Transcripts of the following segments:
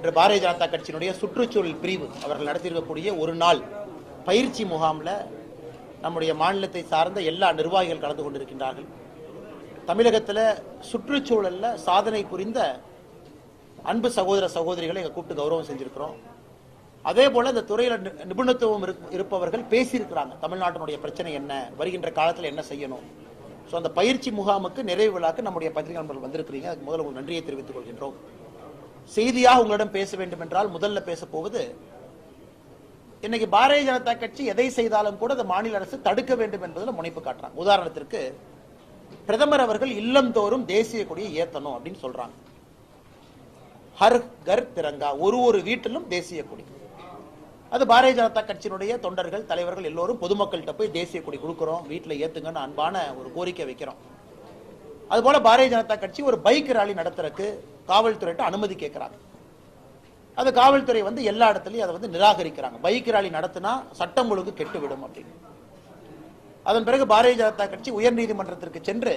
இன்று பாரதிய ஜனதா கட்சியினுடைய சுற்றுச்சூழல் பிரிவு அவர்கள் நடத்தியிருக்கக்கூடிய ஒரு நாள் பயிற்சி முகாமில் நம்முடைய மாநிலத்தை சார்ந்த எல்லா நிர்வாகிகள் கலந்து கொண்டிருக்கின்றார்கள். தமிழகத்தில் சுற்றுச்சூழலில் சாதனை புரிந்த அன்பு சகோதர சகோதரிகளை எங்கள் கூப்பிட்டு கௌரவம் செஞ்சுருக்கிறோம். அதே போல் இந்த துறையில் நிபுணத்துவம் இருப்பவர்கள் பேசியிருக்கிறாங்க. தமிழ்நாட்டினுடைய பிரச்சனை என்ன? வருகின்ற காலத்தில் என்ன செய்யணும்? ஸோ அந்த பயிற்சி முகாமுக்கு நிறைவு விழாக்கு நம்முடைய பத்திரிகை நண்பர்கள் வந்திருக்கிறீங்க. அதுக்கு முதல்ல உங்களுக்கு நன்றியை தெரிவித்துக் கொள்கின்றோம். செய்தியாக உங்களிடம் பேச வேண்டும் என்றால் முதல்ல பேச போவது இன்னைக்கு பாரதிய ஜனதா கட்சி எதை செய்தாலும் கூட அந்த மாநில அரசு தடுக்க வேண்டும் என்பதில் முனைப்பு காட்டுறாங்க. உதாரணத்திற்கு பிரதமர் அவர்கள் இல்லந்தோறும் தேசிய கொடியை ஏத்தணும் அப்படின்னு சொல்றாங்க. ஹர் கர் திரங்கா ஒரு ஒரு வீட்டிலும் தேசிய கொடி. அது பாரதிய ஜனதா கட்சியினுடைய தொண்டர்கள் தலைவர்கள் எல்லோரும் பொதுமக்கள்கிட்ட போய் தேசிய கொடி கொடுக்குறோம் வீட்டில் ஏத்துங்கன்னு அன்பான ஒரு கோரிக்கை வைக்கிறோம். அதுபோல பாரதிய ஜனதா கட்சி ஒரு பைக் ராலி நடத்துறதுக்கு காவல்துறையிட்ட அனுமதி கேட்கிறாங்க அது காவல்துறை வந்து எல்லா இடத்துலையும் அதை வந்து நிராகரிக்கிறாங்க. பைக் ராலி நடத்தினா சட்டம் ஒழுங்கு கெட்டுவிடும் அப்படின்னு. அதன் பிறகு பாரதிய ஜனதா கட்சி உயர்நீதிமன்றத்திற்கு சென்று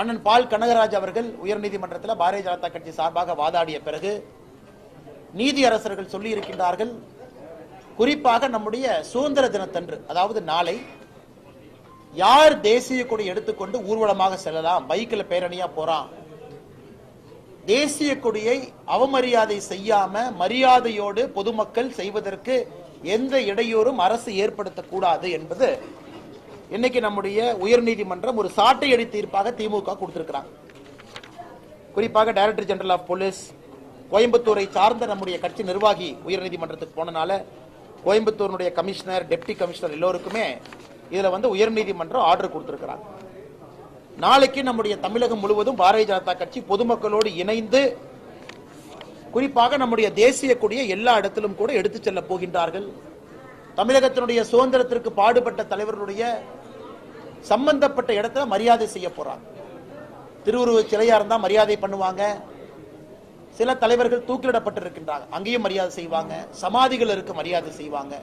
அண்ணன் பால் கனகராஜ் அவர்கள் உயர்நீதிமன்றத்தில் பாரதிய ஜனதா கட்சி சார்பாக வாதாடிய பிறகு நீதி அரசர்கள் சொல்லி இருக்கின்றார்கள் குறிப்பாக நம்முடைய சுதந்திர தினத்தன்று அதாவது நாளை யார் தேசிய கொடி எடுத்துக்கொண்டு ஊர்வலமாக செல்லலாம்? பைக்கில் பேரணியா போறான்? தேசிய கொடியை அவமரியாதை செய்யாம மரியாதையோடு பொதுமக்கள் செய்வதற்கு எந்த இடையூறும் அரசு ஏற்படுத்தக்கூடாது என்பது இன்னைக்கு நம்முடைய உயர்நீதிமன்றம் ஒரு சாட்டையடி தீர்ப்பாக திமுக கொடுத்திருக்கிறாங்க. குறிப்பாக டைரக்டர் ஜெனரல் ஆஃப் போலீஸ் கோயம்புத்தூரை சார்ந்த நம்முடைய கட்சி நிர்வாகி உயர்நீதிமன்றத்துக்கு போனனால கோயம்புத்தூருடைய கமிஷனர் டெப்டி கமிஷனர் எல்லோருக்குமே இதில் வந்து உயர்நீதிமன்றம் ஆர்டர் கொடுத்துருக்கிறாங்க. நாளைக்கு நம்முடைய தமிழகம் முழுவதும் பாரதிய ஜனதா கட்சி பொதுமக்களோடு இணைந்து குறிப்பாக நம்முடைய தேசிய கொடியை எல்லா இடத்திலும் கூட எடுத்துச் செல்ல போகின்றார்கள். தமிழகத்தினுடைய சுதந்திரத்திற்கு பாடுபட்ட தலைவர்களுடைய சம்பந்தப்பட்ட இடத்துல மரியாதை செய்ய போறாங்க. திருவுருவ சிலையா இருந்தா மரியாதை பண்ணுவாங்க. சில தலைவர்கள் தூக்கிலிடப்பட்டிருக்கின்றாங்க. அங்கேயும் மரியாதை செய்வாங்க. சமாதிகள் இருக்க மரியாதை செய்வாங்க.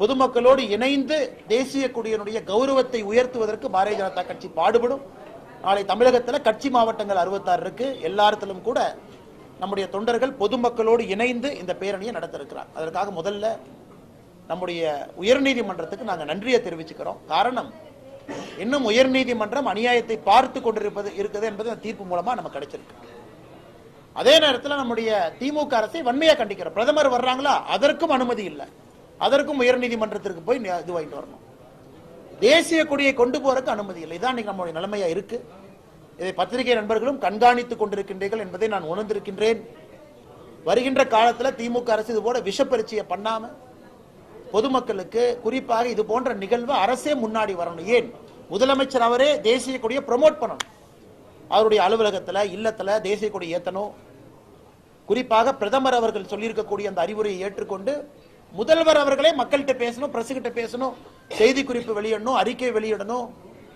பொதுமக்களோடு இணைந்து தேசிய கொடியினுடைய கௌரவத்தை உயர்த்துவதற்கு பாரதிய ஜனதா கட்சி பாடுபடும். நாளை தமிழகத்தில் கட்சி மாவட்டங்கள் அறுபத்தாறு இருக்கு. எல்லாத்திலும் கூட நம்முடைய தொண்டர்கள் பொதுமக்களோடு இணைந்து இந்த பேரணியை நடத்த இருக்கிறார் அதற்காக முதல்ல நம்முடைய உயர்நீதிமன்றத்துக்கு நாங்கள் நன்றியை தெரிவிச்சுக்கிறோம். காரணம் இன்னும் உயர்நீதிமன்றம் அநியாயத்தை பார்த்து கொண்டிருப்பது இருக்குது என்பது அந்த தீர்ப்பு மூலமா நமக்கு கிடைச்சிருக்கு. அதே நேரத்தில் நம்முடைய திமுக அரசை வன்மையாக கண்டிக்கிறோம். பிரதமர் வர்றாங்களா? அதற்கும் அனுமதி இல்லை. அதற்கும் உயர்நீதிமன்றத்திற்கு போய் இது வாங்கிட்டு வரணும். தேசிய கொடியை கொண்டு போறதுக்கு அனுமதி இல்லை. இதான் இன்னைக்கு நம்முடைய நிலைமையா இருக்கு. இதை பத்திரிகை நண்பர்களும் கண்காணித்துக் கொண்டிருக்கின்றீர்கள் என்பதை நான் உணர்ந்திருக்கின்றேன். வருகின்ற காலத்தில் திமுக அரசு இது போல விஷப்பரீட்சையை பண்ணாம பொதுமக்களுக்கு குறிப்பாக இது போன்ற நிகழ்வு அரசே முன்னாடி வரணும். ஏன்? முதலமைச்சர் அவரே தேசிய கொடியை ப்ரமோட் பண்ணணும். அவருடைய அலுவலகத்தில் இல்லத்தில் தேசிய கொடி ஏத்தணும். குறிப்பாக பிரதமர் அவர்கள் சொல்லியிருக்கக்கூடிய அந்த அறிவுரையை ஏற்றுக்கொண்டு முதல்வர் அவர்களே மக்கள்கிட்ட பேசணும் பிரஸ் கிட்ட பேசணும் செய்தி குறிப்பு வெளியிடணும் அறிக்கை வெளியிடணும்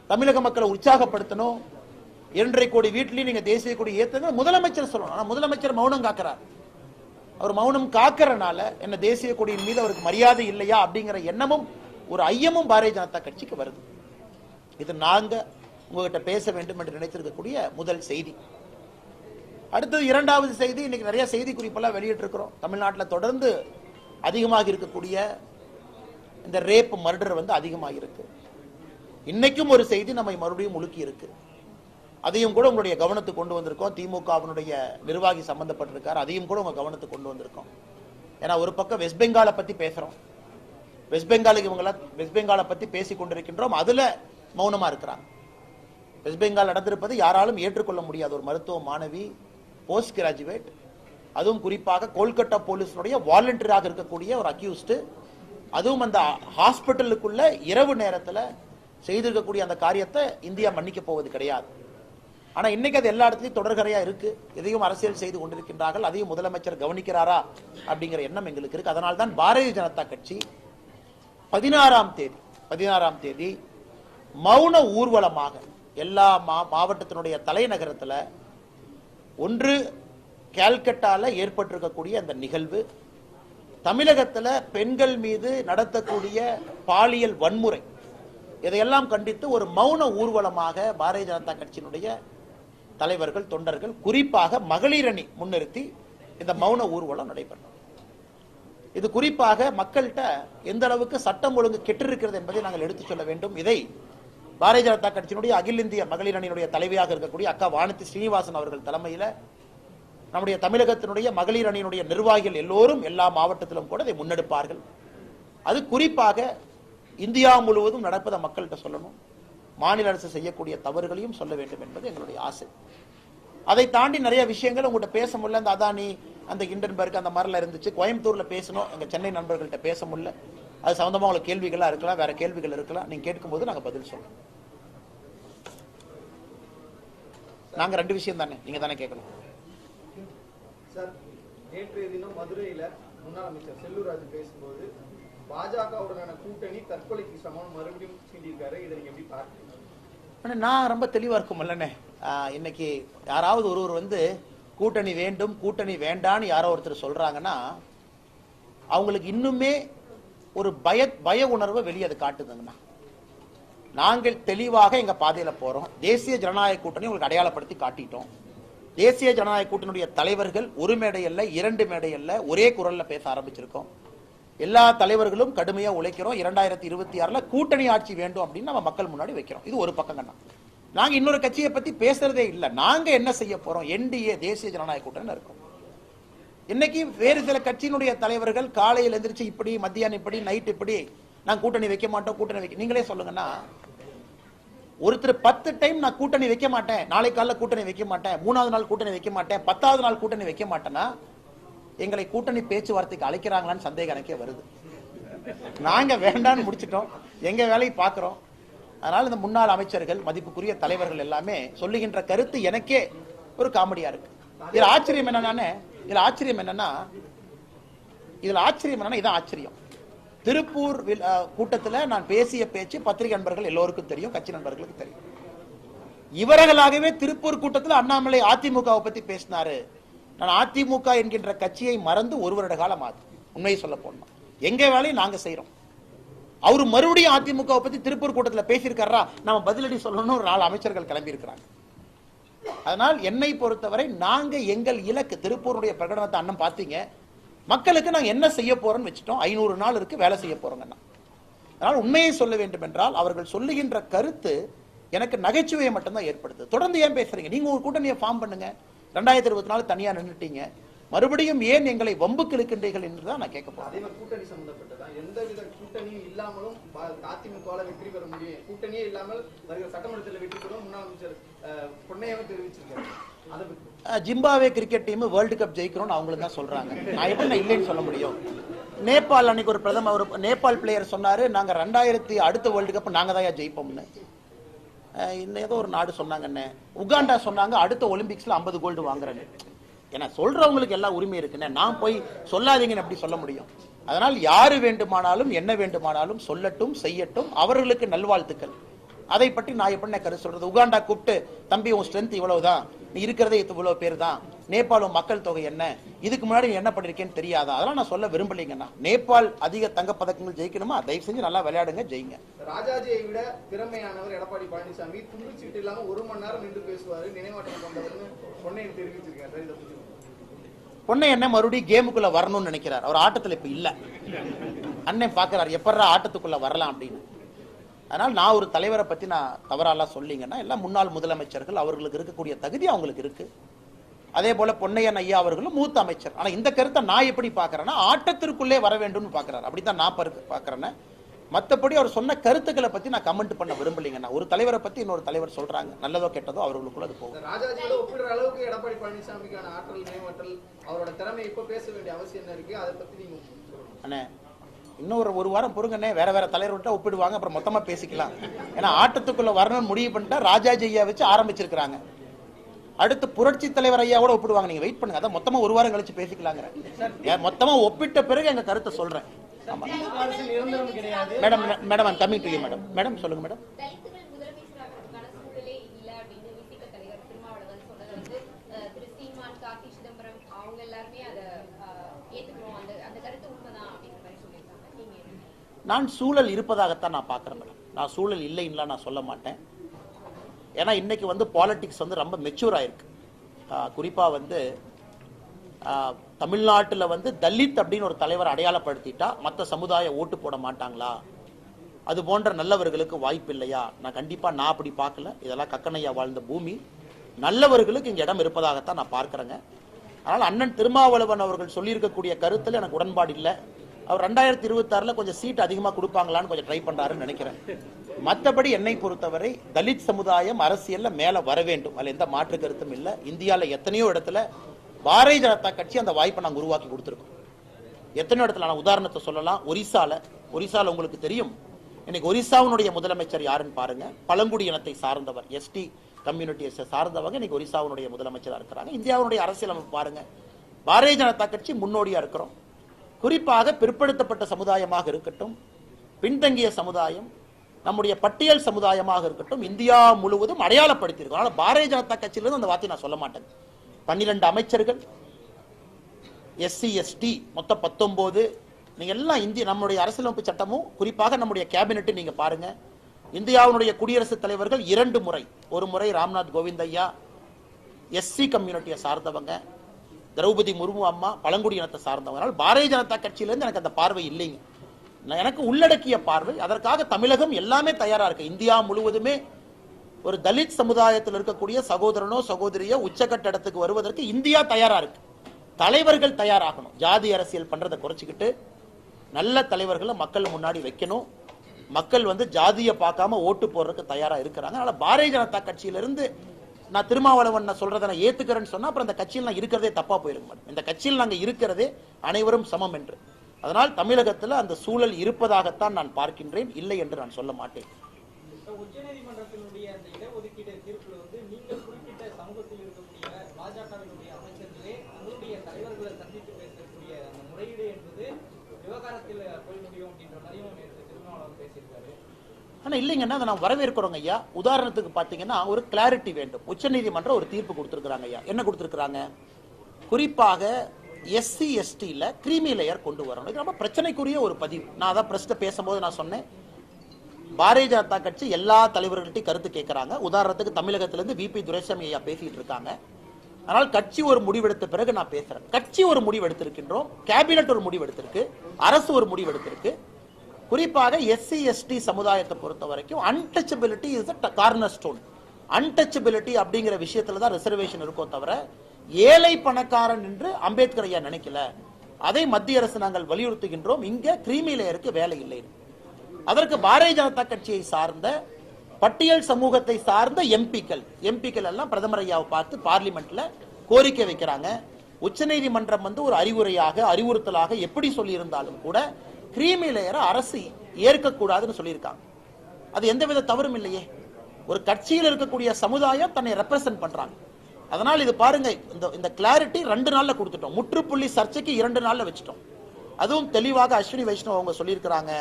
தமிழக மக்களை உற்சாகப்படுத்தணும். இரண்டரை கோடி வீட்லயும் நீங்க தேசிய கொடி ஏத்துங்க. முதலமைச்சர் சொல்லணும். ஆனா முதலமைச்சர் மௌனம் காக்கிறார். அவர் மௌனம் காக்கிறனால என்ன தேசிய கொடியின் மீது அவருக்கு மரியாதை இல்லையா அப்படிங்கிற எண்ணமும் ஒரு ஐயமும் பாரதிய ஜனதா கட்சிக்கு வருது. இது நாங்க உங்ககிட்ட பேச வேண்டும் என்று நினைத்திருக்கக்கூடிய முதல் செய்தி. அடுத்தது இரண்டாவது செய்தி இன்னைக்கு நிறைய செய்தி குறிப்பெல்லாம் வெளியிட்டிருக்கிறோம். தமிழ்நாட்டில் தொடர்ந்து அதிகமாக இருக்கக்கூடிய இந்த ரேப் மர்டர் வந்து அதிகமாக இருக்கு. இன்னைக்கும் ஒரு செய்தி நம்மை மறுபடியும் முழுக்கி இருக்கு. அதையும் கூட உங்களுடைய கவனத்துக்கு கொண்டு வந்திருக்கோம். திமுகவினுடைய நிர்வாகி சம்பந்தப்பட்டிருக்கார். அதையும் கூட உங்க கவனத்துக்கு கொண்டு வந்திருக்கோம். ஏன்னா ஒரு பக்கம் வெஸ்ட் பெங்காலை பத்தி பேசுறோம். வெஸ்ட் பெங்காலுக்கு இவங்களாம் வெஸ்ட் பெங்காலை பத்தி பேசி கொண்டிருக்கின்றோம். அதுல மௌனமா இருக்கிறாங்க. வெஸ்ட் பெங்கால் நடந்திருப்பது யாராலும் ஏற்றுக்கொள்ள முடியாத. ஒரு மருத்துவ மாணவி போஸ்ட் கிராஜுவேட் அதுவும் குறிப்பாக கோல்கட்டா போலீஸினுடைய வாலண்டியராக இருக்கக்கூடிய ஒரு அக்யூஸ்டு அதுவும் அந்த ஹாஸ்பிட்டலுக்குள்ள இரவு நேரத்தில் செய்திருக்கக்கூடிய அந்த காரியத்தை இந்தியா மன்னிக்க போவது கிடையாது. ஆனால் இன்னைக்கு அது எல்லா இடத்துலையும் தொடர்கரையாக இருக்கு. எதையும் அரசியல் செய்து கொண்டிருக்கின்றார்கள் அதையும் முதலமைச்சர் கவனிக்கிறாரா அப்படிங்கிற எண்ணம் எங்களுக்கு இருக்கு. அதனால தான் பாரதிய ஜனதா கட்சி பதினாறாம் தேதி பதினாறாம் தேதி மௌன ஊர்வலமாக எல்லா மா- மாவட்டத்தினுடைய தலைநகரத்தில் ஒன்று கேல்கட்டால ஏற்பட்டிருக்கக்கூடிய அந்த நிகழ்வு தமிழகத்துல பெண்கள் மீது நடத்தக்கூடிய பாலியல் வன்முறை இதையெல்லாம் கண்டித்து ஒரு மௌன ஊர்வலமாக பாரதிய ஜனதா கட்சியினுடைய தலைவர்கள் தொண்டர்கள் குறிப்பாக மகளிரணி முன்னிறுத்தி இந்த மௌன ஊர்வலம் நடைபெறும் இது குறிப்பாக மக்கள்கிட்ட எந்த அளவுக்கு சட்டம் ஒழுங்கு கெட்டிருக்கிறது என்பதை நாங்கள் எடுத்துச் சொல்ல வேண்டும். இதை பாரதிய ஜனதா கட்சியினுடைய அகில இந்திய மகளிர் அணியினுடைய தலைவியாக இருக்கக்கூடிய அக்கா வானதி ஸ்ரீனிவாசன் அவர்கள் தலைமையில நம்முடைய தமிழகத்தினுடைய மகளிர் அணியினுடைய நிர்வாகிகள் எல்லோரும் எல்லா மாவட்டத்திலும் கூட இதை முன்னெடுப்பார்கள். அது குறிப்பாக இந்தியா முழுவதும் நடப்பதை மக்கள்கிட்ட சொல்லணும். மாநில அரசு செய்யக்கூடிய தவறுகளையும் சொல்ல வேண்டும் என்பது எங்களுடைய ஆசை. அதை தாண்டி நிறைய விஷயங்கள் உங்கள்கிட்ட பேச முடியல. அந்த அதானி அந்த இண்டன்பர்க் அந்த மாதிரிலாம் இருந்துச்சு. கோயம்புத்தூர்ல பேசணும். எங்க சென்னை நண்பர்கள்ட்ட பேச முடியல. அது சம்மந்தமாக உங்களுக்கு கேள்விகளாக இருக்கலாம். வேற கேள்விகள் இருக்கலாம். நீங்க கேட்கும்போது நாங்கள் பதில் சொல்றோம். நாங்கள் ரெண்டு விஷயம் தானே. நீங்க தானே கேட்கணும். சார் நேற்றைய தினம் மதுரையில முன்னாள் அமைச்சர் செல்லூர் ராஜு பேசும்போது பாஜகவுடனான கூட்டணி தற்கொலைக்கு சமம் மறுபடியும் சீண்டியிருக்காரு. இதை நீங்க எப்படி பார்க்கறீங்க? நான் ரொம்ப தெளிவா இருக்கும் இல்லைண்ணே. இன்னைக்கு யாராவது ஒருவர் வந்து கூட்டணி வேண்டும் கூட்டணி வேண்டான்னு யாரோ ஒருத்தர் சொல்றாங்கன்னா அவங்களுக்கு இன்னுமே ஒரு பய பய உணர்வை வெளியே அது காட்டுதுங்கண்ணா. நாங்கள் தெளிவாக எங்க பாதையில போறோம். தேசிய ஜனநாயக கூட்டணி உங்களுக்கு அடையாளப்படுத்தி காட்டிட்டோம். தேசிய ஜனநாயக கூட்டணியுடைய தலைவர்கள் ஒரு மேடையல்ல இரண்டு மேடையல்ல ஒரே குரல்ல பேச ஆரம்பிச்சிருக்கோம். எல்லா தலைவர்களும் கடுமையா உழைக்கிறோம். இரண்டாயிரத்தி இருபத்தி ஆறுல கூட்டணி ஆட்சி வேண்டும் அப்படின்னு நம்ம மக்கள் முன்னாடி வைக்கிறோம். இது ஒரு பக்கம் கண்ணா நாங்க இன்னொரு கட்சியை பத்தி பேசுறதே இல்லை. நாங்க என்ன செய்ய போறோம்? என்டிஏ தேசிய ஜனநாயக கூட்டணி இருக்கோம். இன்னைக்கு வேறு சில கட்சியினுடைய தலைவர்கள் காலையில் எந்திரிச்சு இப்படி மத்தியானம் இப்படி நைட் இப்படி நாங்கள் கூட்டணி வைக்க மாட்டோம் கூட்டணி வைக்க நீங்களே சொல்லுங்கன்னா ஒருத்தர் பத்து டைம் நான் கூட்டணி வைக்க மாட்டேன். நாளை காலைல கூட்டணி வைக்க மாட்டேன். மூணாவது நாள் கூட்டணி வைக்க மாட்டேன். பத்தாவது நாள் கூட்டணி வைக்க மாட்டேன்னா எங்களை கூட்டணி பேச்சுவார்த்தைக்கு அழைக்கிறாங்களான்னு சந்தேகம் எனக்கே வருது. நாங்க வேண்டாம்னு முடிச்சிட்டோம். எங்க வேலையை பார்க்குறோம். அதனால இந்த முன்னாள் அமைச்சர்கள் மதிப்புக்குரிய தலைவர்கள் எல்லாமே சொல்லுகின்ற கருத்து எனக்கே ஒரு காமெடியா இருக்கு. இதுல ஆச்சரியம் என்னன்னா இதுல ஆச்சரியம் என்னன்னா இதுல ஆச்சரியம் என்னன்னா இதான் ஆச்சரியம். திருப்பூர் கூட்டத்தில் நான் பேசிய பேச்சு பத்திரிகை நண்பர்கள் எல்லோருக்கும் தெரியும் கட்சி நண்பர்களுக்கு தெரியும். இவர்களாகவே திருப்பூர் கூட்டத்தில் அண்ணாமலை அதிமுகவை பத்தி பேசினாரு. நான் அதிமுக என்கின்ற கட்சியை மறந்து ஒரு வருட காலம் ஆகுது உண்மையை சொல்ல போனோம் எங்க வேலையும் நாங்க செய்யறோம் அவரு மறுபடியும் அதிமுகவை பத்தி திருப்பூர் கூட்டத்தில் பேசியிருக்காரா? நம்ம பதிலடி சொல்லணும்னு ஒரு நாலு அமைச்சர்கள் கிளம்பி இருக்கிறாங்க அதனால் என்னை பொறுத்தவரை நாங்க எங்கள் இலக்கு திருப்பூருடைய பிரகடனத்தை அண்ணன் பார்த்தீங்க. மக்களுக்கு நாங்க என்ன செய்ய போறோம்னு வச்சுட்டோம். ஐநூறு நாள் இருக்கு வேலை செய்ய போறோங்கண்ணா. அதனால் உண்மையை சொல்ல வேண்டும் என்றால் அவர்கள் சொல்லுகின்ற கருத்து எனக்கு நகைச்சுவையை மட்டும்தான் ஏற்படுது தொடர்ந்து ஏன் பேசுறீங்க? நீங்க ஒரு கூட்டணியை ஃபார்ம் பண்ணுங்க. ரெண்டாயிரத்தி இருபத்தி நாலு தனியா நின்றுட்டீங்க மறுபடியும் ஏன் எங்களை வம்புக்கு இழுக்கின்றீர்கள் என்று தான் நான் கேட்க போறேன். எந்தவித கூட்டணியும் இல்லாமலும் அதிமுகவால் வெற்றி பெற முடியும். கூட்டணியே இல்லாமல் வருகிற சட்டமன்றத்தில் வெற்றி பெறும் முன்னாள் அமைச்சர் அஹ், பொன்னையாவும் தெரிவிச்சிருக்காரு. Zimbabwe cricket team world cup ஜெயிக்கணும்னு அவங்களும் தான் சொல்றாங்க. நான் எப்படி இல்லைன்னு சொல்ல முடியும். நேபாள் அன்னைக்கு ஒரு பிரதம ஒரு நேபாள் பிளேயர் சொன்னாரு நாங்க ரெண்டாயிரத்தி அடுத்த வேர்ல்டு கப் நாங்க தான் ஜெயிப்போம்னு. இந்த ஏதோ ஒரு நாடு சொன்னாங்கன்னு. உகாண்டா சொன்னாங்க அடுத்த ஒலிம்பிக்ஸ்ல 50 கோல்டு வாங்குறேன்னு. ஏன்னா சொல்றவங்களுக்கு எல்லா உரிமை இருக்குன்னு. நான் போய் சொல்லாதீங்கன்னு அப்படி சொல்ல முடியும்? அதனால் யாரு வேண்டுமானாலும் என்ன வேண்டுமானாலும் சொல்லட்டும் செய்யட்டும் அவர்களுக்கு நல்வாழ்த்துக்கள். அதை பற்றி நான் எப்படி கருத்து சொல்றது? உகாண்டா கூப்பிட்டு தம்பி உன் ஸ்ட்ரென்த் இவ்வளவுதான். நீ இருக்கிறதே இவ்வளவு பேர் தான் நேபாளும் மக்கள் தொகை என்ன? இதுக்கு முன்னாடி என்ன பண்ணிருக்கேன்னு தெரியாதா? அதெல்லாம் நான் சொல்ல விரும்பலைங்கண்ணா. நேபாள் அதிக தங்க பதக்கங்கள் ஜெயிக்கணுமா? தயவு செஞ்சு நல்லா விளையாடுங்க ஜெயிங்க. ராஜாஜியை விட திறமையானவர் எடப்பாடி பழனிசாமி. துண்டுச்சீட்டு இல்லாம ஒரு மணி நேரம் நின்று பேசுவாரு. நினைவாட்டம் கொண்டவர்னு பொன்னையன் பொண்ணை என்ன மறுபடியும் கேமுக்குள்ள வரணும்னு நினைக்கிறார். அவர் ஆட்டத்துல இப்ப இல்ல. அண்ணன் பாக்குறாரு எப்படா ஆட்டத்துக்குள்ள வரலாம் அப்படின்னு. அதனால் நான் ஒரு தலைவரை பத்தி நான் தவறாலாம் சொல்லிங்கன்னா எல்லாம் முன்னாள் முதலமைச்சர்கள் அவர்களுக்கு இருக்கக்கூடிய தகுதி அவங்களுக்கு இருக்கு. அதே போல பொன்னையன் ஐயா அவர்களும் மூத்த அமைச்சர். ஆனா இந்த கருத்தை நான் எப்படி பாக்குறேன்னா ஆட்டத்திற்குள்ளே வர வேண்டும்னு பாக்குறாரு. அப்படித்தான் நான் பருக்கு- மத்தபடி அவர் சொன்ன கருத்துக்களை பத்தி நான் கமெண்ட் பண்ண விரும்பலைங்கண்ணா ஒரு தலைவரை பத்தி இன்னொரு தலைவர் சொல்றாங்க. நல்லதோ கெட்டதோ அவர்களுக்குள்ள அது போகும். ராஜாஜியோட ஒப்பிடுற அளவுக்கு எடப்பாடி பழனிசாமிக்கான ஆற்றல் நினைவாற்றல் அவரோட திறமை இப்ப பேச வேண்டிய அவசியம் என்ன இருக்கு? அதை பத்தி நீங்க சொல்லுங்க. அண்ணே இன்னும் ஒரு வாரம் பொறுங்கண்ணே. வேற வேற தலைவர்கிட்ட ஒப்பிடுவாங்க. அப்புறம் மொத்தமா பேசிக்கலாம். ஏன்னா ஆட்டத்துக்குள்ள வரணும்னு முடிவு பண்ணிட்டா ராஜாஜி ஐயா வச்சு ஆரம்பிச்சிருக்கிறாங்க. அடுத்து புரட்சி தலைவர் ஐயாவோட ஒப்பிடுவாங்க. நீங்க வெயிட் பண்ணுங்க. அதான் மொத்தமா ஒரு வாரம் கழிச்சு பேசிக்கலாங்கிற. மொத்தமா ஒப்பிட்ட பிறகு எங்க கருத்தை சொல்றேன். Madam madam coming to you madam. Madam சொல்லுங்க மேடம்? நான் சூழல் இருப்பதாகத்தான் நான் பார்க்குறேன் மேடம். நான் சூழல் இல்லைன்னா நான் சொல்ல மாட்டேன். ஏன்னா இன்னைக்கு வந்து பாலிடிக்ஸ் வந்து ரொம்ப மெச்சூர் ஆயிருக்கு. ஆஹ் குறிப்பா வந்து தமிழ்நாட்டில் வந்து தலித் அப்படின்னு ஒரு தலைவர் அடையாளப்படுத்திட்டா மற்ற சமுதாயம் ஓட்டு போட மாட்டாங்களா? அது போன்ற நல்லவர்களுக்கு வாய்ப்பு இல்லையா? நான் கண்டிப்பாக நான் அப்படி பார்க்கல. இதெல்லாம் கக்கனையா வாழ்ந்த பூமி. நல்லவர்களுக்கு இங்கே இடம் இருப்பதாகத்தான் நான் பார்க்குறேங்க. அதனால் அண்ணன் திருமாவளவன் அவர்கள் சொல்லியிருக்கக்கூடிய கருத்தில் எனக்கு உடன்பாடு இல்லை. அவர் ரெண்டாயிரத்தி இருபத்தாறில் கொஞ்சம் சீட் அதிகமாக கொடுப்பாங்களான்னு கொஞ்சம் ட்ரை பண்ணுறாருன்னு நினைக்கிறேன். மற்றபடி என்னை பொறுத்தவரை தலித் சமுதாயம் அரசியலில் மேலே வர வேண்டும். அதில் எந்த மாற்று கருத்தும் இல்லை. இந்தியாவில் எத்தனையோ இடத்துல பாரதிய ஜனதா கட்சி அந்த வாய்ப்பை நாங்கள் உருவாக்கி கொடுத்துருக்கோம். எத்தனை இடத்துல நான் உதாரணத்தை சொல்லலாம். ஒரிசால ஒரிசால உங்களுக்கு தெரியும். இன்னைக்கு ஒரிசாவினுடைய முதலமைச்சர் யாருன்னு பாருங்க. பழங்குடி இனத்தை சார்ந்தவர் எஸ்டி கம்யூனிட்டியை சார்ந்தவங்க இன்னைக்கு ஒரிசாவினுடைய முதலமைச்சரா இருக்கிறாங்க. இந்தியாவுடைய அரசியலமைப்பு பாருங்க. பாரதிய ஜனதா கட்சி முன்னோடியா இருக்கிறோம். குறிப்பாக பிற்படுத்தப்பட்ட சமுதாயமாக இருக்கட்டும் பின்தங்கிய சமுதாயம் நம்முடைய பட்டியல் சமுதாயமாக இருக்கட்டும் இந்தியா முழுவதும் அடையாளப்படுத்தியிருக்கோம். அதனால பாரதிய ஜனதா கட்சியிலிருந்து அந்த வார்த்தையை நான் சொல்ல மாட்டேன். பன்னிரண்டு அமைச்சர்கள் எஸ்சி எஸ்டி மொத்தம் பத்தொன்பது நீங்கள் எல்லாம் இந்திய நம்முடைய அரசியலமைப்பு சட்டமும் குறிப்பாக நம்முடைய கேபினெட்டு நீங்கள் பாருங்க. இந்தியாவுடைய குடியரசுத் தலைவர்கள் இரண்டு முறை. ஒரு முறை ராம்நாத் கோவிந்த் ஐயா எஸ்சி கம்யூனிட்டியை சார்ந்தவங்க. திரௌபதி முர்மு அம்மா பழங்குடி இனத்தை சார்ந்தவங்க. பாரதிய ஜனதா கட்சியிலேருந்து எனக்கு அந்த பார்வை இல்லைங்க. நான் எனக்கு உள்ளடக்கிய பார்வை. அதற்காக தமிழகம் எல்லாமே தயாராக இருக்கு. இந்தியா முழுவதுமே ஒரு தலித் சமுதாயத்தில் இருக்கக்கூடிய சகோதரனோ சகோதரியோ உச்சக்கட்ட இடத்துக்கு வருவதற்கு இந்தியா தயாரா இருக்கு. தலைவர்கள் தயாராகணும். ஜாதி அரசியல் பண்றதை குறைச்சிக்கிட்டு நல்ல தலைவர்களை மக்கள் முன்னாடி வைக்கணும். மக்கள் வந்து ஜாதியை பார்க்காம ஓட்டு போடுறதுக்கு தயாரா இருக்கிறாங்க. அதனால பாரதிய ஜனதா கட்சியிலிருந்து நான் திருமாவளவன் நான் சொல்றதை நான் ஏத்துக்கிறேன்னு சொன்னா அப்புறம் அந்த கட்சியில் நான் இருக்கிறதே தப்பா போயிருக்க மாட்டேன். இந்த கட்சியில் நாங்கள் இருக்கிறதே அனைவரும் சமம் என்று. அதனால் தமிழகத்தில் அந்த சூழல் இருப்பதாகத்தான் நான் பார்க்கின்றேன். இல்லை என்று நான் சொல்ல மாட்டேன் இப்ப உச்சநீதிமன்றத்தினுடைய அந்த இடஒதுக்கீடு தீர்ப்புல வந்து நீங்கள் குறிப்பிட்ட சமூகத்தில் இருக்கக்கூடிய பாஜகவினுடைய அமைச்சர்களே தங்களுடைய தலைவர்களை சந்தித்து பேசக்கூடிய அந்த முறையீடு என்பது விவகாரத்தில் போய் முடியும் அப்படின்ற மாதிரியும் நேற்று திருமாவளவன் பேசியிருக்காரு ஆனா இல்லைங்கன்னா அதை நான் வரவேற்கிறோங்க ஐயா. உதாரணத்துக்கு பார்த்தீங்கன்னா ஒரு கிளாரிட்டி வேண்டும். உச்சநீதிமன்றம் ஒரு தீர்ப்பு கொடுத்துருக்குறாங்க ஐயா. என்ன கொடுத்துருக்குறாங்க? குறிப்பாக எஸ்சி எஸ்டியில் கிரீமி லேயர் கொண்டு வரணும். இது ரொம்ப பிரச்சனைக்குரிய ஒரு பதிவு. நான் அதான் பிரஸ்ட்டை பேசும்போது நான் சொன்னேன். பாரதிய ஜனதா கட்சி எல்லா தலைவர்கள்ட்டையும் கருத்து கேட்குறாங்க. உதாரணத்துக்கு தமிழகத்திலேருந்து விபி துரைசாமி ஐயா பேசிகிட்டு இருக்காங்க. அதனால் கட்சி ஒரு முடிவெடுத்த பிறகு நான் பேசுகிறேன் கட்சி ஒரு முடிவு எடுத்திருக்கின்றோம். கேபினட் ஒரு முடிவு எடுத்திருக்கு. அரசு ஒரு முடிவு எடுத்திருக்கு. குறிப்பாக எஸ்சி எஸ்டி சமுதாயத்தை பொறுத்த வரைக்கும் untouchability is a cornerstone untouchability அப்படிங்கிற விஷயத்துல தான் ரிசர்வேஷன் இருக்கோ தவிர ஏழை பணக்காரன் என்று அம்பேத்கர் ஐயா நினைக்கல. அதை மத்திய அரசு நாங்கள் வலியுறுத்துகின்றோம். இங்க கிரீமி லேயருக்கு வேலை இல்லை. அதற்கு பாரதிய ஜனதா கட்சியை சார்ந்த பட்டியல் சமூகத்தை சார்ந்த எம்பிக்கள் எம்பிக்கள் எல்லாம் பிரதமர் ஐயாவை பார்த்து பார்லிமெண்ட்ல கோரிக்கை வைக்கிறாங்க. உச்சநீதிமன்றம் வந்து ஒரு அறிவுரையாக அறிவுறுத்தலாக எப்படி சொல்லியிருந்தாலும் கூட கிரீமி லேயரை அரசு ஏற்கக்கூடாதுன்னு சொல்லியிருக்காங்க. அது எந்தவித தவறும் இல்லையே. ஒரு கட்சியில் இருக்கக்கூடிய சமுதாயம் தன்னை ரெப்ரசன்ட் பண்றாங்க. அதனால் இது பாருங்க இந்த இந்த கிளாரிட்டி ரெண்டு நாள்ல கொடுத்துட்டோம். முற்றுப்புள்ளி சர்ச்சைக்கு இரண்டு நாள்ல வச்சுட்டோம். அதுவும் தெளிவாக அஸ்வினி வைஷ்ணவ் அவங்க சொல்லியிருக்கிறாங்க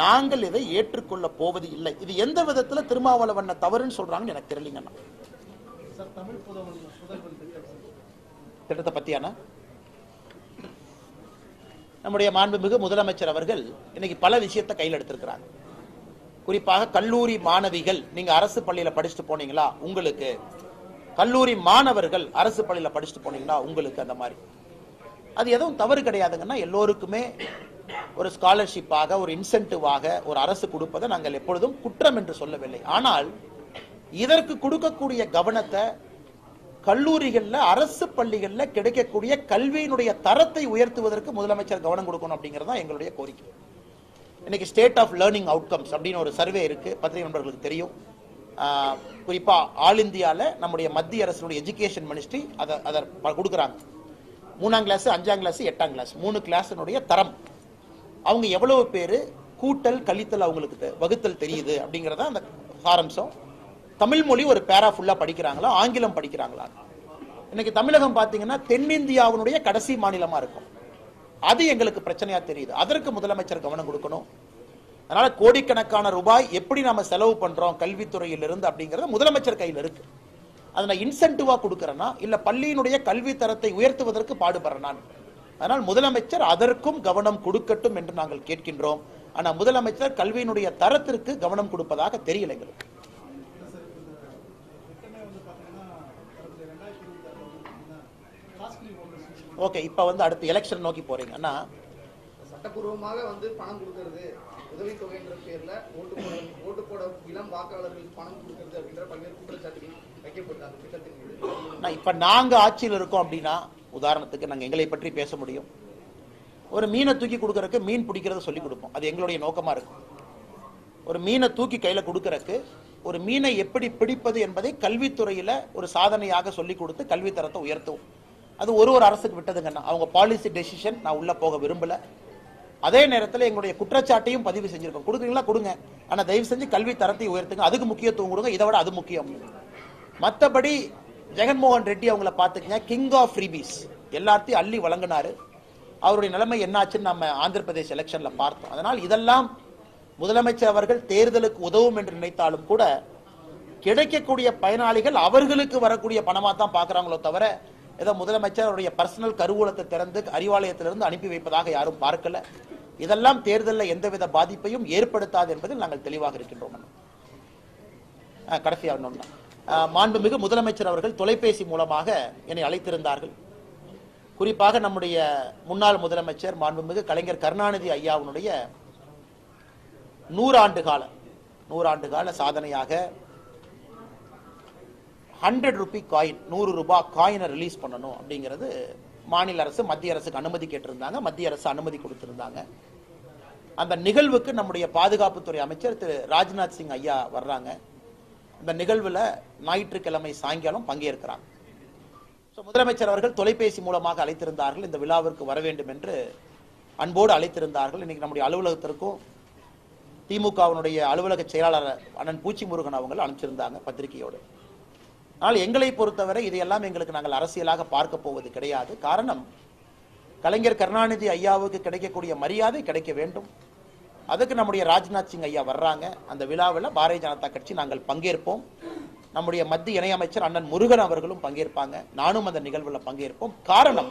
நாங்கள் இதை ஏற்றுக்கொள்ள போவது இல்லை. இது எந்த விதத்துல திருமாவளவன் தவறுன்னு சொல்றாங்கன்னு எனக்கு தெரியலங்கண்ணா திட்டத்தை பத்தியான நம்முடைய மாண்புமிகு முதலமைச்சர் அவர்கள் இன்னைக்கு பல விஷயத்தை கையில் எடுத்திருக்கிறாங்க. குறிப்பாக கல்லூரி மாணவிகள் நீங்க அரசு பள்ளியில படிச்சுட்டு போனீங்களா உங்களுக்கு. கல்லூரி மாணவர்கள் அரசு பள்ளியில படிச்சுட்டு போனீங்களா உங்களுக்கு அந்த மாதிரி. அது எதுவும் தவறு கிடையாதுங்கன்னா எல்லோருக்குமே ஒரு ஸ்காலர்ஷிப்பாக ஒரு இன்சென்டிவாக ஒரு அரசு கொடுப்பதை நாங்கள் எப்பொழுதும் குற்றம் என்று சொல்லவில்லை. ஆனால் இதற்கு கொடுக்கக்கூடிய கவனத்தை கல்லூரிகளில் அரசு பள்ளிகளில் கிடைக்கக்கூடிய கல்வியினுடைய தரத்தை உயர்த்துவதற்கு முதலமைச்சர் கவனம் கொடுக்கணும் அப்படிங்கிறது தான் எங்களுடைய கோரிக்கை. இன்னைக்கு ஸ்டேட் ஆஃப் லேர்னிங் அவுட்கம்ஸ் அப்படின்னு ஒரு சர்வே இருக்கு. பத்திரிகை நண்பர்களுக்கு தெரியும். குறிப்பாக ஆல் இந்தியாவில் நம்முடைய மத்திய அரசுடைய எஜுகேஷன் மினிஸ்ட்ரி அதை அதை ப- கொடுக்குறாங்க. மூணாம் கிளாஸ் அஞ்சாம் கிளாஸ் எட்டாம் கிளாஸ் மூணு கிளாஸினுடைய தரம். அவங்க எவ்வளவு பேர் கூட்டல் கழித்தல் அவங்களுக்கு தெ- வகுத்தல் தெரியுது அப்படிங்கறத அந்த சாரம்சம். தமிழ் மொழி ஒரு பேரா ஃபுல்லா படிக்கிறாங்களா? ஆங்கிலம் படிக்கிறாங்களா? இன்னைக்கு தமிழகம் பாத்தீங்கன்னா தென்னிந்தியாவினுடைய கடைசி மாநிலமா இருக்கும். அது எங்களுக்கு பிரச்சனையா தெரியுது. அதற்கு முதலமைச்சர் கவனம் கொடுக்கணும். அதனால கோடிக்கணக்கான ரூபாய் எப்படி நாம செலவு பண்றோம் கல்வித்துறையில் இருந்து அப்படிங்கறது முதலமைச்சர் கையில் இருக்கு. அதை நான் இன்சென்டிவா கொடுக்கறேன்னா இல்ல பள்ளியினுடைய கல்வி தரத்தை உயர்த்துவதற்கு பாடுபடுறேனா அதனால் முதலமைச்சர் அதற்கும் கவனம் கொடுக்கட்டும் என்று நாங்கள் கேட்கின்றோம். ஆனா முதலமைச்சர் கல்வியினுடைய தரத்திற்கு கவனம் கொடுப்பதாக தெரியல எங்களுக்கு திட்டமே வந்து பார்த்தீங்கன்னா கடந்த ரெண்டாயிரத்தி இருபத்தி ஆறில் வந்து பார்த்தீங்கன்னா கிளாஸ் த்ரீ ஓட்டர்ஸ் ஓகே இப்போ வந்து அடுத்து எலெக்ஷன் நோக்கி போறீங்க. அண்ணா? சட்டப்பூர்வமாக வந்து பணம் கொடுக்கறது உதவித்தொகைன்ற பேர்ல ஓட்டு போட ஓட்டு போட இளம் வாக்காளர்களுக்கு பணம் கொடுக்கறது அப்படின்ற பல்வேறு குற்றச்சாட்டுகள் வைக்கப்படுது அந்த திட்டத்தின் மீது. இப்ப நாங்க ஆட்சியில் இருக்கோம் அப்படின்னா உதாரணத்துக்கு நாங்க எங்களை பற்றி பேச முடியும். ஒரு மீனை தூக்கி கொடுக்கறதுக்கு மீன் பிடிக்கிறத சொல்லி கொடுப்போம். அது எங்களுடைய நோக்கமா இருக்கும். ஒரு மீனை தூக்கி கையில கொடுக்கறதுக்கு ஒரு மீனை எப்படி பிடிப்பது என்பதை கல்வித்துறையில ஒரு சாதனையாக சொல்லி கொடுத்து கல்வி தரத்தை உயர்த்துவோம். அது ஒரு ஒரு அரசுக்கு விட்டதுங்கண்ணா அவங்க பாலிசி டெசிஷன் நான் உள்ளே போக விரும்பல. அதே நேரத்தில் எங்களுடைய குற்றச்சாட்டையும் பதிவு செஞ்சுருக்கோம். கொடுக்குறீங்களா? கொடுங்க. ஆனால் தயவு செஞ்சு கல்வி தரத்தை உயர்த்துங்க. அதுக்கு முக்கியத்துவம் கொடுங்க. இதை விட அது முக்கியம். மற்றபடி ஜெகன்மோகன் ரெட்டி அவங்கள பார்த்துக்கங்க. கிங் ஆஃப் ஃப்ரீபீஸ் எல்லாத்தையும் அள்ளி வழங்கினாரு. அவருடைய நிலைமை என்னாச்சுன்னு நம்ம ஆந்திர பிரதேஷ் எலெக்ஷனில் பார்த்தோம். அதனால் இதெல்லாம் முதலமைச்சர் அவர்கள் தேர்தலுக்கு உதவும் என்று நினைத்தாலும் கூட கிடைக்கக்கூடிய பயனாளிகள் அவர்களுக்கு வரக்கூடிய பணமாக தான் பார்க்குறாங்களோ தவிர ஏதோ முதலமைச்சர் அவருடைய பர்சனல் கருவூலத்தை திறந்து அறிவாலயத்திலிருந்து அனுப்பி வைப்பதாக யாரும் பார்க்கல. இதெல்லாம் தேர்தலில் எந்தவித பாதிப்பையும் ஏற்படுத்தாது என்பதில் நாங்கள் தெளிவாக இருக்கின்றோம் கடைசியாக கடைசியா மாண்புமிகு முதலமைச்சர் அவர்கள் தொலைபேசி மூலமாக என்னை அழைத்திருந்தார்கள். குறிப்பாக நம்முடைய முன்னாள் முதலமைச்சர் மாண்புமிகு கலைஞர் கருணாநிதி ஐயாவுடைய நூறாண்டு கால நூறாண்டு கால சாதனையாக ஹண்ட்ரட் ருபி காயின் நூறு ரூபாய் காயினை ரிலீஸ் பண்ணணும் அப்படிங்கிறது மாநில அரசு மத்திய அரசுக்கு அனுமதி கேட்டிருந்தாங்க. மத்திய அரசு அனுமதி கொடுத்திருந்தாங்க. அந்த நிகழ்வுக்கு நம்முடைய பாதுகாப்புத்துறை அமைச்சர் திரு ராஜ்நாத் சிங் ஐயா வர்றாங்க. இந்த நிகழ்வில் ஞாயிற்றுக்கிழமை சாயங்காலம் பங்கேற்கிறாங்க. ஸோ முதலமைச்சர் அவர்கள் தொலைபேசி மூலமாக அழைத்திருந்தார்கள். இந்த விழாவிற்கு வர வேண்டும் என்று அன்போடு அழைத்திருந்தார்கள். இன்னைக்கு நம்முடைய அலுவலகத்திற்கும் திமுகவினுடைய அலுவலக செயலாளர் அண்ணன் பூச்சி முருகன் அவங்களும் அனுப்பிச்சிருந்தாங்க பத்திரிகையோடு. ஆனால் எங்களை பொறுத்தவரை இதையெல்லாம் எங்களுக்கு நாங்கள் அரசியலாக பார்க்க போவது கிடையாது. காரணம் கலைஞர் கருணாநிதி ஐயாவுக்கு கிடைக்கக்கூடிய மரியாதை கிடைக்க வேண்டும். அதுக்கு நம்முடைய ராஜ்நாத் சிங் ஐயா வர்றாங்க. அந்த விழாவில் பாரதிய ஜனதா கட்சி நாங்கள் பங்கேற்போம். நம்முடைய மத்திய இணையமைச்சர் அண்ணன் முருகன் அவர்களும் பங்கேற்பாங்க. நானும் அந்த நிகழ்வில் பங்கேற்போம். காரணம்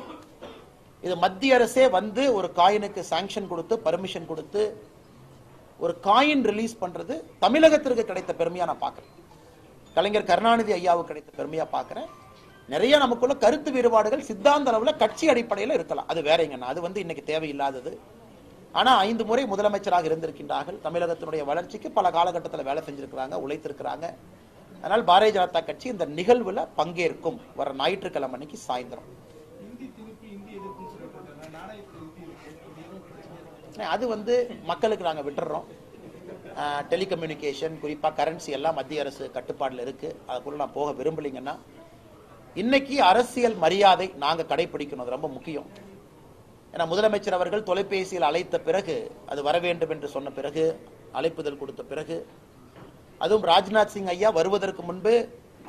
இது மத்திய அரசே வந்து ஒரு காயினுக்கு சாங்ஷன் கொடுத்து பர்மிஷன் கொடுத்து ஒரு காயின் ரிலீஸ் பண்றது தமிழகத்திற்கு கிடைத்த பெருமையா நான் பார்க்குறேன். கலைஞர் கருணாநிதி ஐயாவுக்கு கிடைத்த பெருமையா பார்க்கிறேன் நிறைய நமக்குள்ள கருத்து வேறுபாடுகள் சித்தாந்த அளவுல கட்சி அடிப்படையில் இருக்கலாம். அது வேறங்கண்ணா அது வந்து இன்னைக்கு தேவையில்லாதது. ஆனா ஐந்து முறை முதலமைச்சராக இருந்திருக்கின்றார்கள். தமிழகத்தினுடைய வளர்ச்சிக்கு பல காலகட்டத்தில் வேலை செஞ்சிருக்கிறாங்க உழைத்திருக்கிறாங்க. அதனால் பாரதிய ஜனதா கட்சி இந்த நிகழ்வுல பங்கேற்கும். வர ஞாயிற்றுக்கிழமை அன்னைக்கு சாயந்தரம். அது வந்து மக்களுக்கு நாங்கள் விட்டுறோம். டெலிகம்யூனிகேஷன் குறிப்பாக கரன்சி எல்லாம் மத்திய அரசு கட்டுப்பாடில் இருக்கு. அதுக்குள்ளே நான் போக விரும்பலைங்கன்னா இன்னைக்கு அரசியல் மரியாதை நாங்கள் கடைபிடிக்கணும். அது ரொம்ப முக்கியம். ஏன்னா முதலமைச்சர் அவர்கள் தொலைபேசியில் அழைத்த பிறகு அது வர வேண்டும் என்று சொன்ன பிறகு அழைப்புதல் கொடுத்த பிறகு அதுவும் ராஜ்நாத் சிங் ஐயா வருவதற்கு முன்பு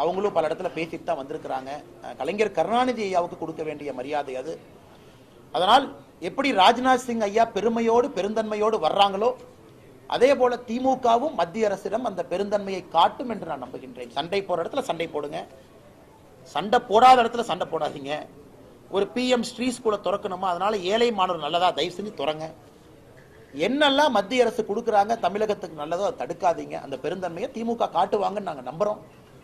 அவங்களும் பல இடத்துல பேசிட்டு தான் வந்திருக்கிறாங்க. கலைஞர் கருணாநிதி ஐயாவுக்கு கொடுக்க வேண்டிய மரியாதை அது. அதனால் எப்படி ராஜ்நாத் சிங் ஐயா பெருமையோடு பெருந்தன்மையோடு வர்றாங்களோ அதே போல திமுகவும் மத்திய அரசிடம் அந்த பெருந்தன்மையை காட்டும் என்று நான் நம்புகின்றேன். சண்டை போற இடத்துல சண்டை போடுங்க. சண்டை போடாத இடத்துல சண்டை போடாதீங்க. ஒரு பிஎம் ஸ்ரீ ஸ்கூலை திறக்கணுமா? அதனால ஏழை மாணவர் நல்லதா? தயவு செஞ்சு திறங்க. என்னெல்லாம் மத்திய அரசு கொடுக்குறாங்க தமிழகத்துக்கு நல்லதோ அதை தடுக்காதீங்க. அந்த பெருந்தன்மையை திமுக காட்டுவாங்கன்னு நாங்கள் நம்புறோம்.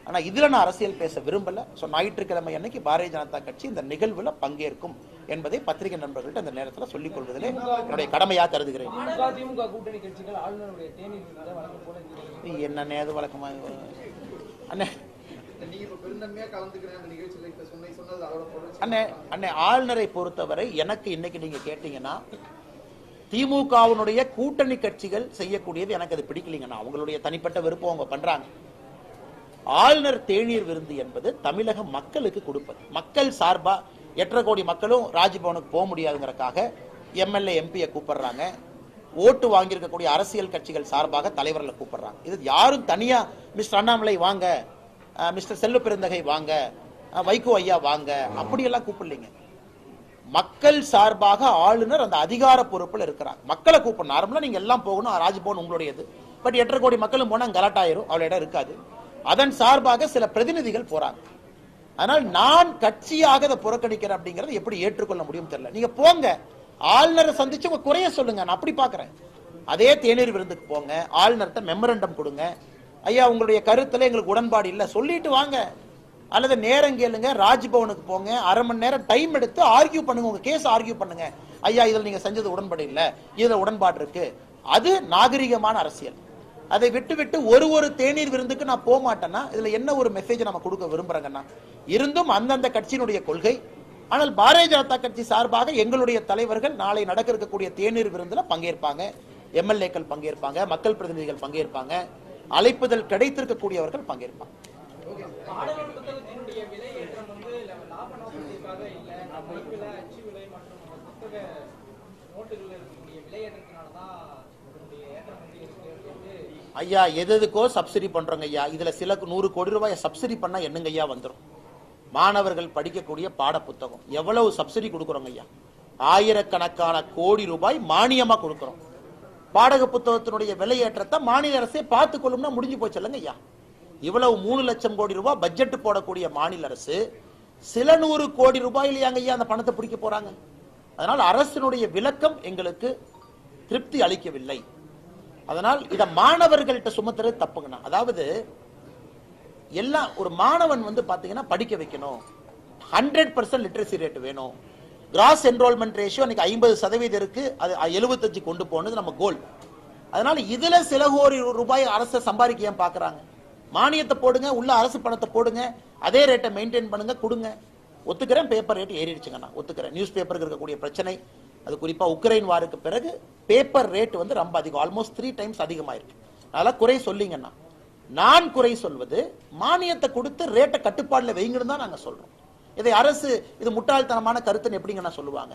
ஆனால் இதில் நான் அரசியல் பேச விரும்பல. ஸோ ஞாயிற்றுக்கிழமை அன்னைக்கு பாரதிய ஜனதா கட்சி இந்த நிகழ்வில் பங்கேற்கும். என்பதை பத்திரிகை நண்பர்கள்ட்ட இந்த நேரத்தில் சொல்லிக் கொள்வதிலே என்னுடைய கடமையா கருதுகிறேன். திமுக திமுக கூட்டணி கட்சிகள் ஆளுநருடைய தேநீர் விருந்தை வழக்கம் போல இந்த என்ன நேது வழக்கமா? அண்ணே. அந்த அண்ணே அண்ணே ஆளுநரை பொறுத்தவரை எனக்கு இன்னைக்கு நீங்க கேட்டீங்கன்னா திமுகவினுடைய கூட்டணி கட்சிகள் செய்யக்கூடியது எனக்கு அது பிடிக்கலைங்கண்ணா. அவங்களுடைய தனிப்பட்ட விருப்பம் அவங்க பண்றாங்க. ஆளுநர் தேநீர் விருந்து என்பது தமிழக மக்களுக்கு கொடுப்பது. மக்கள் சார்பா எட்டரை கோடி மக்களும் ராஜ்பவனுக்கு போக முடியாதுங்கிறக்காக எம்எல்ஏ எம்பியை கூப்பிடுறாங்க. ஓட்டு வாங்கியிருக்கக்கூடிய அரசியல் கட்சிகள் சார்பாக தலைவர்களை கூப்பிடுறாங்க. இது யாரும் தனியா மிஸ்டர் அண்ணாமலை வாங்க மிஸ்டர் செல்லு பெருந்தகை வாங்க வைகோ ஐயா வாங்க அப்படியெல்லாம் கூப்பிடலைங்க. மக்கள் சார்பாக ஆளுநர் அந்த அதிகார பொறுப்பில் இருக்கிறார். மக்களை கூப்பிடணும். நார்மலா நீங்க எல்லாம் போகணும் ராஜ்பவன் உங்களுடையது. பட் எட்டரை கோடி மக்களும் போனால் கலாட்டாயிரும் அவ்வளவு இடம் இருக்காது. அதன் சார்பாக சில பிரதிநிதிகள் போகிறாங்க அதனால் நான் கட்சியாக அதை புறக்கணிக்கிறேன் அப்படிங்கறத எப்படி ஏற்றுக்கொள்ள முடியும் தெரியல. நீங்க போங்க. ஆளுநரை சந்திச்சு உங்க குறைய சொல்லுங்க. நான் அப்படி பாக்குறேன் அதே தேநீர் விருந்துக்கு போங்க. ஆளுநர்கிட்ட மெமரண்டம் கொடுங்க. ஐயா உங்களுடைய கருத்துல எங்களுக்கு உடன்பாடு இல்லை. சொல்லிட்டு வாங்க. அல்லது நேரம் கேளுங்க. ராஜ்பவனுக்கு போங்க. அரை மணி நேரம் டைம் எடுத்து ஆர்கியூ பண்ணுங்க. உங்க கேஸ் ஆர்கியூ பண்ணுங்க. ஐயா இதில் நீங்க செஞ்சது உடன்பாடு இல்லை. இதுல உடன்பாடு இருக்கு. அது நாகரிகமான அரசியல். அதை விட்டு விட்டு ஒரு ஒரு தேநீர் விருந்துக்கு நான் போக மாட்டேன்னா இதுல என்ன ஒரு மெசேஜ் நம்ம கொடுக்க விரும்புறேங்கன்னா இருந்தும் அந்தந்த கட்சியினுடைய கொள்கை. ஆனால் பாரதிய ஜனதா கட்சி சார்பாக எங்களுடைய தலைவர்கள் நாளை நடக்க இருக்கக்கூடிய தேநீர் விருந்துல பங்கேற்பாங்க. எம்எல்ஏக்கள் பங்கேற்பாங்க மக்கள் பிரதிநிதிகள் பங்கேற்பாங்க. அழைப்புதல் கிடைத்திருக்கக்கூடியவர்கள் பங்கேற்பாங்க. ஐயா எது எதுக்கோ சப்சிடி பண்றோங்க ஐயா. இதுல சில நூறு கோடி ரூபாய் சப்சிடி பண்ணா என்னங்க ஐயா வந்துரும்? மாணவர்கள் படிக்கக்கூடிய பாட புத்தகம் எவ்வளவு சப்சிடி கொடுக்குறோங்க ஐயா? ஆயிரக்கணக்கான கோடி ரூபாய் மானியமா கொடுக்குறோம். பாடக புத்தகத்தினுடைய விலையேற்றத்தை மாநில அரசே பார்த்து கொள்ளும்னா முடிஞ்சு போச்சு இல்லைங்க ஐயா? இவ்வளவு மூணு லட்சம் கோடி ரூபாய் பட்ஜெட் போடக்கூடிய மாநில அரசு சில நூறு கோடி ரூபாயிலேயாங்க ஐயா அந்த பணத்தை பிடிக்க போறாங்க? அதனால் அரசினுடைய விளக்கம் எங்களுக்கு திருப்தி அளிக்கவில்லை. அதனால் இதை மாணவர்கள்ட்ட சுமத்துறது தப்புங்கண்ணா. அதாவது எல்லாம் ஒரு மாணவன் வந்து பாத்தீங்கன்னா படிக்க வைக்கணும். ஹண்ட்ரட் பர்சன்ட் லிட்ரஸி ரேட் வேணும். கிராஸ் என்ரோல்மெண்ட் ரேஷியோ இன்னைக்கு ஐம்பது சதவீதம் இருக்கு. அது எழுபத்தஞ்சு கொண்டு போனது நம்ம கோல் அதனால இதுல சில கோடி ரூபாய் அரசை சம்பாதிக்க ஏன் பாக்குறாங்க. மானியத்தை போடுங்க உள்ள அரசு பணத்தை போடுங்க. அதே ரேட்டை மெயின்டைன் பண்ணுங்க கொடுங்க. ஒத்துக்கிறேன் பேப்பர் ரேட் ஏறிடுச்சுங்கண்ணா ஒத்துக்கிறேன். நியூஸ் பேப்பருக்கு இருக்கக்கூடிய பிரச்சனை. அது குறிப்பா உக்ரைன் வாருக்கு பிறகு பேப்பர் ரேட் வந்து ரொம்ப அதிகம். ஆல்மோஸ்ட் த்ரீ டைம்ஸ் அதிகமாயிருக்கு. அதெல்லாம் குறை சொல்லிங்கண்ணா நான் குறை சொல்வது மானியத்தை கொடுத்து ரேட்டை கட்டுப்பாடுல வைங்கன்னு தான் நாங்க சொல்றோம். இதை அரசு இது முட்டாள்தனமான கருத்துன்னு எப்படிங்கண்ணா சொல்லுவாங்க?